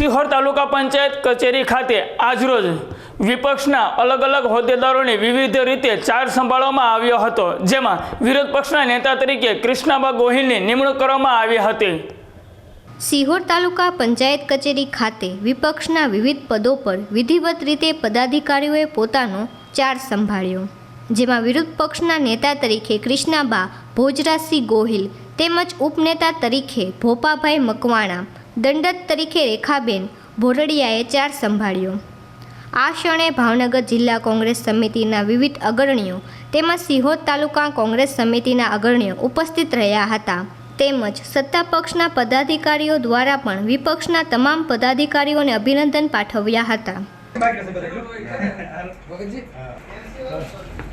સિહોર તાલુકા પંચાયત કચેરી ખાતે આજરોજ વિપક્ષના અલગ અલગ હોદ્દેદારોને વિવિધ રીતે ચાર્જ સંભાળવામાં આવ્યો હતો, જેમાં વિરોધ પક્ષના નેતા તરીકે કૃષ્ણાબા ગોહિલની નિમણૂક કરવામાં આવી હતી. સિહોર તાલુકા પંચાયત કચેરી ખાતે વિપક્ષના વિવિધ પદો પર વિધિવત રીતે પદાધિકારીઓએ પોતાનો ચાર્જ સંભાળ્યો, જેમાં વિરોધ પક્ષના નેતા તરીકે કૃષ્ણાબા ભોજરાજસિંહ ગોહિલ તેમજ ઉપનેતા તરીકે ભોપાભાઈ મકવાણા દંડક તરીકે રેખાબેન ભોરડિયાએ ચાર્જ સંભાળ્યો. આ ક્ષણે ભાવનગર જિલ્લા કોંગ્રેસ સમિતિના વિવિધ અગ્રણીઓ તેમજ સિહોદ તાલુકા કોંગ્રેસ સમિતિના અગ્રણીઓ ઉપસ્થિત રહ્યા હતા. તેમજ સત્તા પક્ષના પદાધિકારીઓ દ્વારા પણ વિપક્ષના તમામ પદાધિકારીઓને અભિનંદન પાઠવ્યા હતા.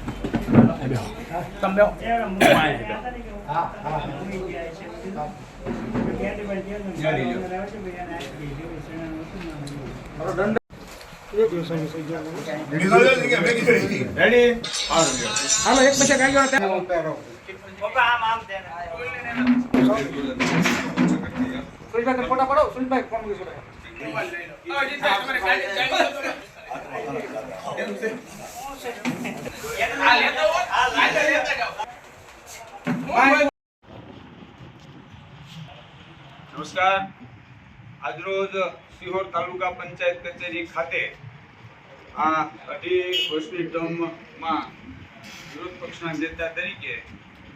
હાલો એક પછી ગાડીઓ સુરેશભાઈ ફોટા પાડો સુરેશભાઈ ફોન મૂકી નમસ્કાર. આજરોજ સિહોર તાલુકા પંચાયત કચેરી ખાતે આ અઢી વર્ષની ટર્મમાં વિરોધ પક્ષના નેતા તરીકે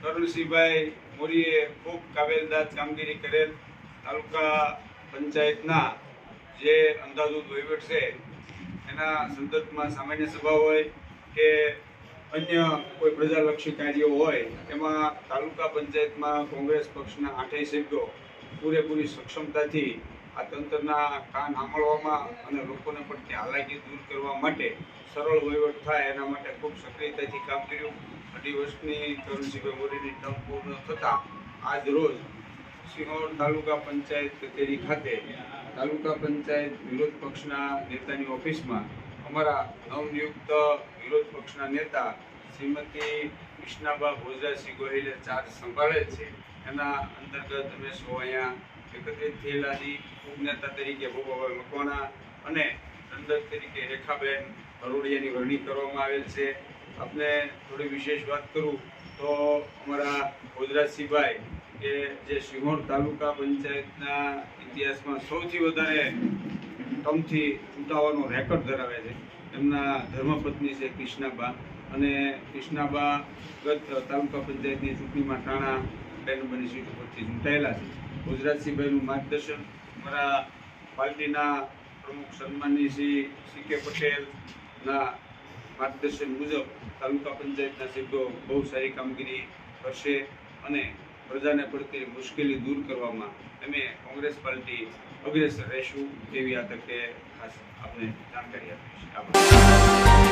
કરુણસિંહભાઈ મોરીએ ખૂબ કાબેલદાર કામગીરી કરેલ તાલુકા પંચાયતના જે અંદાજૂત વહીવટ છે એના સંદર્ભમાં સામાન્ય સભા હોય કે અન્ય કોઈ પ્રજાલક્ષી કાર્યો હોય, એમાં તાલુકા પંચાયતમાં કોંગ્રેસ પક્ષના આઠેય સભ્યો પૂરેપૂરી સક્ષમતાથી આ તંત્રના કાન સાંભળવામાં અને લોકોને પડતી હાલાકી દૂર કરવા માટે સરળ વહીવટ થાય એના માટે ખૂબ સક્રિયતાથી કામ કર્યું. અઢી વર્ષની કરુણસિંહભાઈ મોરીની ટર્મ પૂર્ણ થતાં આજ રોજ સિંહોર તાલુકા પંચાયત કચેરી ખાતે તાલુકા પંચાયત વિરોધ પક્ષના નેતાની ઓફિસમાં અમારા નવનિયુક્ત વિરોધ પક્ષના નેતા શ્રીમતી કૃષ્ણાબા ભોજરાસિંહ ગોહિલે ચાર્જ સંભાળેલ છે. એના અંતર્ગત અમે સૌ અહીંયા એકત્રિત થયેલા ઉપનેતા તરીકે ભોપાભાઈ મકવાણા અને અંદર તરીકે રેખાબેન ભરોડિયાની વરણી કરવામાં આવેલ છે. આપને થોડી વિશેષ વાત કરું તો અમારા ભોજરાજસિંહભાઈ કે જે સિંહોર તાલુકા પંચાયતના ઇતિહાસમાં સૌથી વધારે કમથી ચૂંટાવાનો રેકોર્ડ ધરાવે છે, એમના ધર્મપત્ની છે કૃષ્ણાબા. અને કૃષ્ણાબા ગત તાલુકા પંચાયતની ચૂંટણીમાં ટાણા બેન બની સીટ ઉપરથી ચૂંટાયેલા છે. ગુજરાતસિંહભાઈનું માર્ગદર્શન મારા પાર્ટીના પ્રમુખ સન્માનની શ્રી સી કે પટેલના માર્ગદર્શન મુજબ તાલુકા પંચાયતના સીધો બહુ સારી કામગીરી કરશે અને પ્રજાને પડતી મુશ્કેલી દૂર કરવામાં અમે કોંગ્રેસ પાર્ટી અગ્રેસર રહેશું એવી આ તકે ખાસ આપને જાણકારી આપીશ આભાર.